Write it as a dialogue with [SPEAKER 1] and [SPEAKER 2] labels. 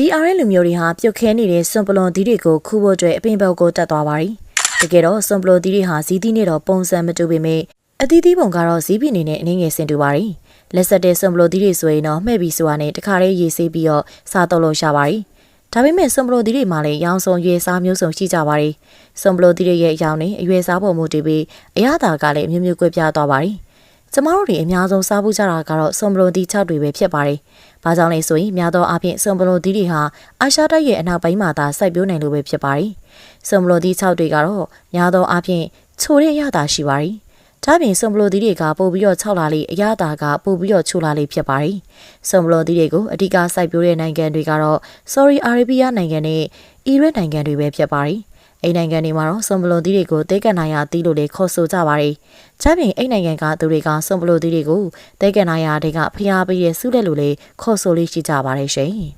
[SPEAKER 1] DRL လူမျိုးတွေဟာပြုတ်ခဲနေတဲ့စွန်ပလွန်သီးတွေကိုခူးဖို့အတွက်အပင်ဘက်ကိုတက်သွားပါရီတကယ်တော့စွန်ပလွန်သီးတွေဟာဇီးသီးနဲ့တော့ပုံစံမတူပေမဲ့အသီးသီးပုံကတော့ဇီးပြင်းနေနဲ့အနည်းငယ်ဆင်တူပါရီလက်ဆက်တဲ့စွန်ပလွန်သီးတွေဆိုရင်တော့မှဲ့ပြီးဆိုတာနဲ့တခါတည်းရေးဆေးပြီးတော့စားတော့လို့ရှာပါရီဒါပေမဲ့စွန်ပလိုသီးတွေမှာလည်းရောင်စုံရွေစားမျိုးစုံရှိကြပါတယ်။စွန်ပလိုသီးတွေရဲ့အရောင်နဲ့အရွယ်စားပုံမူတည်ပြီးအရသာကလည်းအမျိုးမျိုးကွဲပြားသွားပါတယ်။ ကျမတို့တွေအများဆုံးစားဖို့ကြတာကတော့စွန်ပလိုသီး6တွေပဲဖြစ်ပါတယ်။ဘာကြောင့်လဲဆိုရင်များသောအားဖြင့်စွန်ပလိုသီးတွေဟာအာရှတိုက်ရဲ့အနောက်ပိုင်းမှာသာစိုက်ပျိုးနိုင်လို့ပဲဖြစ်ပါတယ်။စွန်ပလိုသီး6တွေကတော့များသောအားဖြင့်ချိုတဲ့အရသာရှိပါတယ်။ဒါပြင်စွန်ပလိုသီးတွေကပို့ပြီးတော့6လာလေးအရသာကပို့ပြီးတော့ချိုလာလေးဖြစ်ပါတယ်။စွန်ပလိုသီးတွေကိုအဓိကစိုက်ပျိုးတဲ့နိုင်ငံတွေကတော့ Saudi Arabia နိုင်ငံနဲ့အီရတ်နိုင်ငံတွေပဲဖြစ်ပါတယ်။ အဲ့နိုင်ငံတွေမှာတော့စွန်ပလိုသီးတွေကိုတဲကန်နိုင်ရသီးလို့လေခေါ်ဆိုကြပါတယ်။ဒါပြင်အဲ့နိုင်ငံကသူတွေကစွန်ပလိုသီးတွေကိုတဲကန်နိုင်ရတွေကဖျားပေးရဲ့စုလက်လို့လေခေါ်ဆိုလေးရှိကြပါတယ်ရှင်။